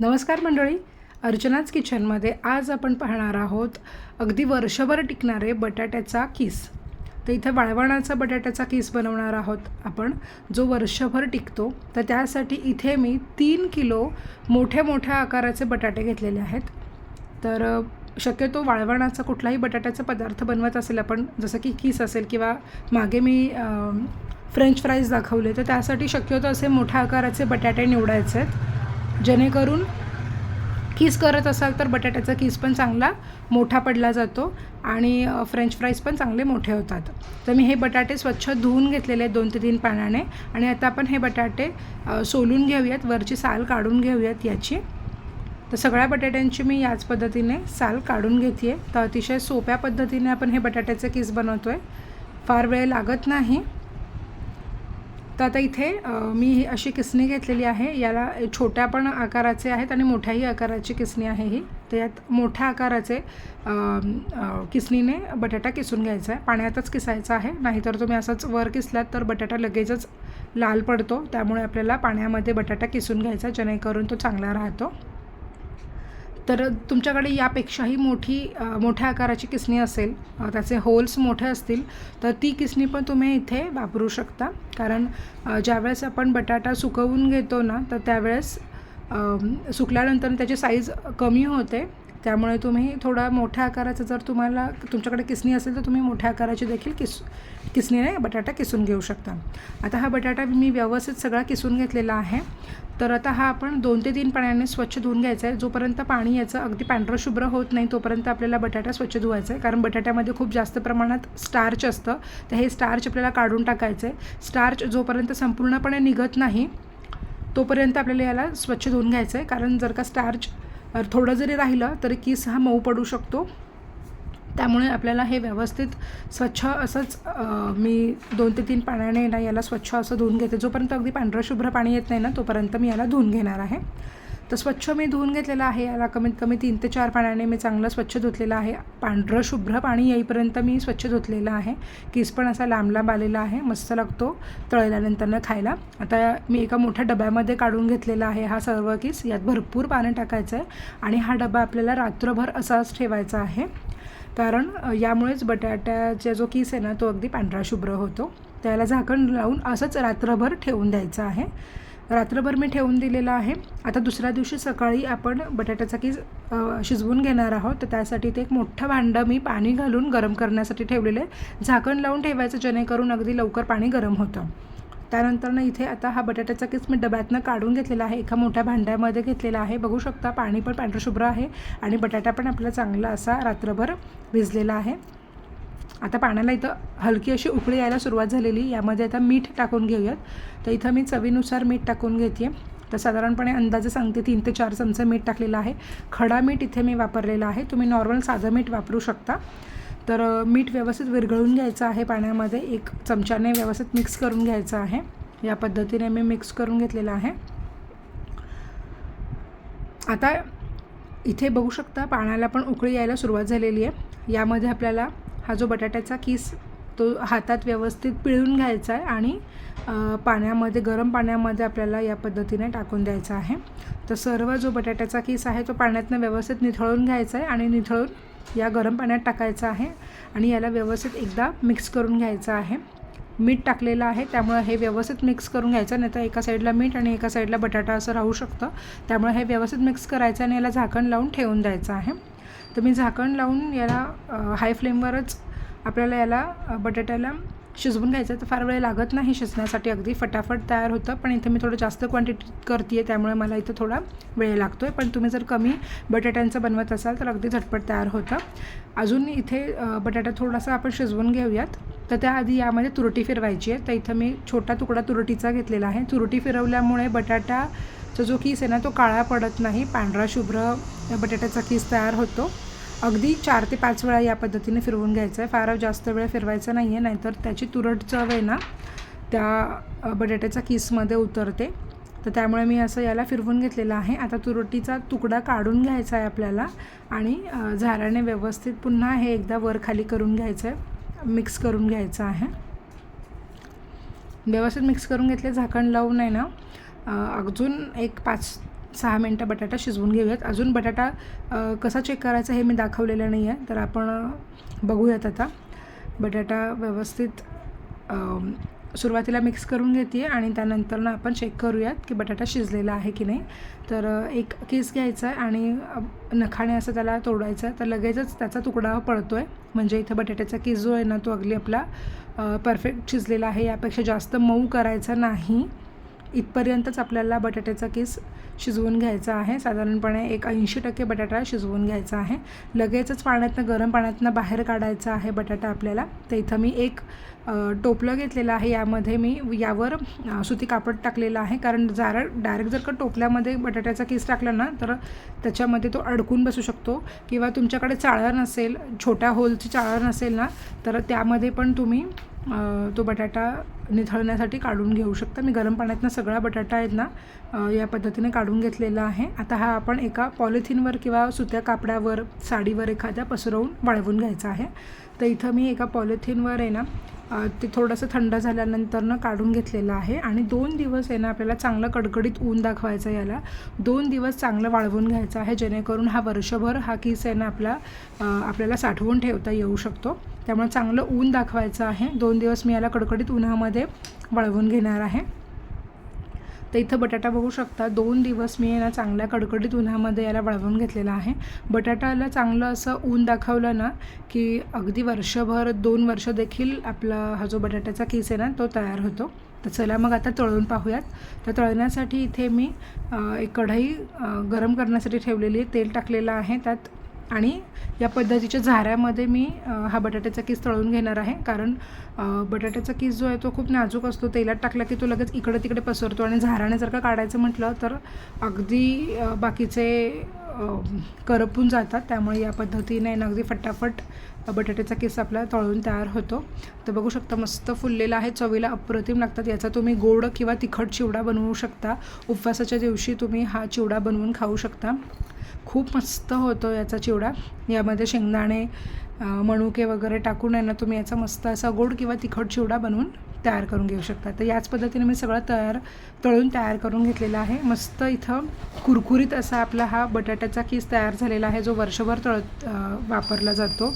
नमस्कार मंडळी. अर्चनाच किचनमध्ये आज आपण पाहणार आहोत अगदी वर्षभर टिकणारे बटाट्याचा किस. तर इथं वाळवणाचा बटाट्याचा किस बनवणार आहोत आपण. जो वर्षभर टिकतो तर त्यासाठी इथे मी तीन किलो मोठ्या मोठ्या आकाराचे बटाटे घेतलेले आहेत. तर शक्यतो वाळवणाचा कुठलाही बटाट्याचा पदार्थ बनवत असेल आपण जसं की किस असेल किंवा मागे मी फ्रेंच फ्राईज दाखवले तर त्यासाठी शक्यतो असे मोठ्या आकाराचे बटाटे निवडायचे आहेत. जेणेकरून किस करत असाल तर बटाट्याचा किस पण चांगला मोठा पडला जातो आणि फ्रेंच फ्राईज पण चांगले मोठे होतात. तर मी हे बटाटे स्वच्छ धुवून घेतलेले आहेत दोन ते तीन पाण्याने आणि आता आपण हे बटाटे सोलून घेऊयात वरची साल काढून घेऊयात याची. तर सगळ्या बटाट्यांची मी याच पद्धतीने साल काढून घेते आहे तर अतिशय सोप्या पद्धतीने आपण हे बटाट्याचे किस बनवतो आहे फार वेळ लागत नाही. तर आता इथे मी ही अशी किसणी घेतलेली आहे. याला छोट्या पण आकाराचे आहेत आणि मोठ्याही आकाराची किसणी आहे ही. तर यात मोठ्या आकाराचे किसणीने बटाटा किसून घ्यायचा आहे. पाण्यातच किसायचा आहे. नाहीतर तुम्ही असंच वर किसलात तर बटाटा लगेचच लाल पडतो. त्यामुळे आपल्याला पाण्यामध्ये बटाटा किसून घ्यायचा जेणेकरून तो चांगला राहतो. तर तुमच्याकडे यापेक्षाही मोठी मोठ्या आकाराची किसणी असेल त्याचे होल्स मोठे असतील तर ती किसणी पण तुम्ही इथे वापरू शकता. कारण ज्यावेळेस आपण बटाटा सुकवून घेतो ना तर त्यावेळेस सुकल्यानंतर त्याची साईज कमी होते. त्यामुळे तुम्ही थोडा मोठ्या आकाराचं जर तुम्हाला तुमच्याकडे किसणी असेल तर तुम्ही मोठ्या आकाराची देखील किस किसणीने बटाटा किसून घेऊ शकता. आता हा बटाटा मी व्यवस्थित सगळा किसून घेतलेला आहे. तर आता हा आपण दोन ते तीन पाण्याने स्वच्छ धुवून घ्यायचा आहे. जोपर्यंत पाणी याचं अगदी पांढरं शुभ्र होत नाही तोपर्यंत आपल्याला बटाटा स्वच्छ धुवायचा आहे. कारण बटाट्यामध्ये खूप जास्त प्रमाणात स्टार्च असतं. तर हे स्टार्च आपल्याला काढून टाकायचं आहे. स्टार्च जोपर्यंत संपूर्णपणे निघत नाही तोपर्यंत आपल्याला याला स्वच्छ धुवून घ्यायचं आहे. कारण जर का स्टार्च थोडं जरी राहिलं तरी किस हा मऊ पडू शकतो. त्यामुळे आपल्याला हे व्यवस्थित स्वच्छ असंच मी दोन ते तीन पाण्याने ना याला स्वच्छ असं धुवून घेते. जोपर्यंत अगदी पांढरं शुभ्र पाणी येत नाही ना तोपर्यंत मी याला धुवून घेणार आहे. तर स्वच्छ मी धुवून घेतलेलं आहे. याला कमीत कमी तीन ते चार पाण्याने मी चांगलं स्वच्छ धुतलेलं आहे. पांढरं शुभ्र पाणी येईपर्यंत मी स्वच्छ धुतलेलं आहे. किस पण असा लांब लांब आलेला आहे. मस्त लागतो तळल्यानंतरनं खायला. आता मी एका मोठ्या डब्यामध्ये काढून घेतलेला आहे हा सर्व किस. यात भरपूर पाणी टाकायचं आहे. आणि हा डबा आपल्याला रात्रभर असाच ठेवायचा आहे. कारण यामुळेच बटाट्याचा जो किस आहे ना तो अगदी पांढरा शुभ्र होतो. त्याला झाकण लावून असंच रात्रभर ठेवून द्यायचं आहे. रात्रभर मी ठेवून दिलेलं आहे. आता दुसऱ्या दिवशी सकाळी आपण बटाट्याचा किस शिजवून घेणार आहोत. तर त्यासाठी ते एक मोठं भांडं मी पाणी घालून गरम करण्यासाठी ठेवलेलं आहे. झाकण लावून ठेवायचं जेणेकरून अगदी लवकर पाणी गरम होतं. त्यानंतरनं इथे आता हा बटाट्याचा केस मी डब्यातनं काढून घेतलेला आहे. एका मोठ्या भांड्यामध्ये घेतलेला आहे. बघू शकता पाणी पण पांढरशुभ्र आहे आणि बटाटा पण आपला चांगला असा रात्रभर भिजलेला आहे. आता पाण्याला इथं हलकी अशी उकळी यायला सुरुवात झालेली. यामध्ये आता मीठ टाकून घेऊयात. तर इथं मी चवीनुसार मीठ टाकून घेते तर साधारणपणे अंदाजे सांगते तीन ते चार चमचे मीठ टाकलेलं आहे. खडा मीठ इथे मी वापरलेलं आहे. तुम्ही नॉर्मल साधं मीठ वापरू शकता. तर मीठ व्यवस्थित विरघळून घ्यायचं आहे पाण्यामध्ये. एक चमच्याने व्यवस्थित मिक्स करून घ्यायचं आहे. या पद्धतीने मी मिक्स करून घेतलेलं आहे. आता इथे बघू शकता पाण्याला पण उकळी यायला सुरुवात झालेली आहे. यामध्ये आपल्याला हा जो बटाट्याचा किस तो हातात व्यवस्थित पिळून घ्यायचा आहे आणि पाण्यामध्ये गरम पाण्यामध्ये आपल्याला या पद्धतीने टाकून द्यायचा आहे. तर सर्व जो बटाट्याचा किस आहे तो पाण्यातनं व्यवस्थित निथळून घ्यायचा आहे आणि निथळून या गरम पाण्यात टाकायचं आहे आणि याला व्यवस्थित एकदा मिक्स करून घ्यायचं आहे. मीठ टाकलेलं आहे त्यामुळे हे व्यवस्थित मिक्स करून घ्यायचं नाही तर एका साईडला मीठ आणि एका साईडला बटाटा असं राहू शकतं. त्यामुळे हे व्यवस्थित मिक्स करायचं आणि याला झाकण लावून ठेवून द्यायचं आहे. तर मी झाकण लावून याला हाय फ्लेमवरच आपल्याला याला बटाट्याला शिजवून घ्यायचं तर फार वेळ लागत नाही. शिजण्यासाठी अगदी फटाफट तयार होतं. पण इथे मी थोडं जास्त क्वांटिटी करते आहे त्यामुळे मला इथं थोडा वेळ लागतो आहे पण तुम्ही जर कमी बटाट्यांचं बनवत असाल तर अगदी झटपट तयार होतं. अजून इथे बटाटा थोडासा आपण शिजवून घेऊयात. तर त्याआधी यामध्ये तुरटी फिरवायची आहे. तर इथं मी छोटा तुकडा तुरटीचा घेतलेला आहे. तुरटी फिरवल्यामुळे बटाटाचा जो किस आहे ना तो काळा पडत नाही. पांढरा शुभ्र बटाट्याचा किस तयार होतो. अगदी चार ते पाच वेळा या पद्धतीने फिरवून घ्यायचं आहे फार जास्त वेळ फिरवायचं नाही आहे नाहीतर त्याची तुरट चव आहे ना त्या बटाट्याच्या किसमध्ये उतरते. तर त्यामुळे मी असं याला फिरवून घेतलेलं आहे. आता तुरटीचा तुकडा काढून घ्यायचा आहे आपल्याला आणि अ, झाऱ्याने व्यवस्थित पुन्हा हे एकदा वर खाली करून घ्यायचं आहे मिक्स करून घ्यायचं आहे. व्यवस्थित मिक्स करून घेतले झाकण लावून आहे ना. अजून एक पाच सहा मिनटं बटाटा शिजवून घेऊयात. अजून बटाटा कसा चेक करायचा हे मी दाखवलेलं नाही आहे तर आपण बघूयात आता. बटाटा व्यवस्थित सुरुवातीला मिक्स करून घेते आणि त्यानंतर ना आपण चेक करूयात की बटाटा शिजलेला आहे की नाही. तर एक केस घ्यायचा आहे आणि नखाने असं त्याला तोडायचं आहे तर लगेचच त्याचा तुकडा पडतो आहे म्हणजे इथं बटाट्याचा केस जो आहे ना तो अगदी आपला परफेक्ट शिजलेला आहे. यापेक्षा जास्त मऊ करायचा नाही. इथपर्यंतच आपल्याला बटाट्याचा केस शिजवून घ्यायचा आहे. साधारणपणे एक ऐंशी टक्के बटाटा शिजवून घ्यायचा आहे. लगेचच पाण्यातनं गरम पाण्यातनं बाहेर काढायचा आहे बटाटा आपल्याला. तर इथं मी एक टोपलं घेतलेलं आहे. यामध्ये मी यावर सुती कापड टाकलेलं आहे. कारण जारा डायरेक्ट जर का टोपल्यामध्ये बटाट्याचा केस टाकला ना तर त्याच्यामध्ये तो अडकून बसू शकतो. किंवा तुमच्याकडे चाळण नसेल छोट्या होलची चाळण नसेल ना तर त्यामध्ये पण तुम्ही तो बटाटा निथळण्यासाठी काढून घेऊ शकता. मी गरम पाण्यातनं सगळा बटाटा आहेत ना या पद्धतीने काढून घेतलेला आहे. आता हा आपण एका पॉलिथिनवर किंवा सुत्या कापडावर साडीवर एखाद्या पसरवून वाळवून घ्यायचा आहे. तर इथं मी एका पॉलिथिनवर आहे ना ते थोडंसं थंड झाल्यानंतरनं काढून घेतलेलं आहे. आणि दोन दिवस आहे ना आपल्याला चांगलं कडकडीत ऊन दाखवायचं याला. दोन दिवस चांगलं वाळवून घ्यायचं आहे जेणेकरून हा वर्षभर हा किस आहे ना आपला आपल्याला साठवून ठेवता येऊ शकतो. त्यामुळे चांगलं ऊन दाखवायचं आहे. दोन दिवस मी याला कडकडीत उन्हामध्ये वळवून घेणार आहे. तर इथं बटाटा बघू शकता. दोन दिवस मी याला चांगल्या कडकडीत उन्हामध्ये याला वळवून घेतलेला आहे. बटाट्याला चांगलं असं ऊन दाखवलं ना की अगदी वर्षभर दोन वर्ष देखील आपला हा जो बटाट्याचा किस आहे ना तो तयार होतो. तर चला मग आता तळून पाहूयात. तर तळण्यासाठी इथे मी एक कढई गरम करण्यासाठी ठेवलेली आहे. तेल टाकलेलं आहे. त्यात आणि या पद्धतीच्या झाऱ्यामध्ये मी हा बटाट्याचा किस तळून घेणार आहे. कारण बटाट्याचा किस जो आहे तो खूप नाजूक असतो. तेलात टाकला की तो लगेच इकडे तिकडे पसरतो आणि झाराने जर का काढायचं म्हटलं तर अगदी बाकीचे करपून जातात. त्यामुळे या पद्धतीने ना अगदी फटाफट बटाट्याचा केस आपला तळून तयार होतो. तर बघू शकता मस्त फुललेला आहे. चवीला अप्रतिम लागतात. याचा तुम्ही गोड किंवा तिखट चिवडा बनवू शकता. उपवासाच्या दिवशी तुम्ही हा चिवडा बनवून खाऊ शकता. खूप मस्त होतो याचा चिवडा. यामध्ये शेंगदाणे मणुके वगैरे टाकून आहे ना तुम्ही याचा मस्त असा गोड किंवा तिखट चिवडा बनवून तयार करून घेऊ शकता. तर याच पद्धतीने मी सगळं तयार तळून तयार करून घेतलेला आहे. मस्त इथं कुरकुरीत असा आपला हा बटाट्याचा किस तयार झालेला आहे जो वर्षभर तळत वापरला जातो.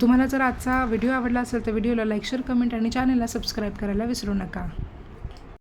तुम्हाला जर आजचा व्हिडिओ आवडला असेल तर व्हिडिओला लाईक शेअर कमेंट आणि चॅनलला सबस्क्राईब करायला विसरू नका.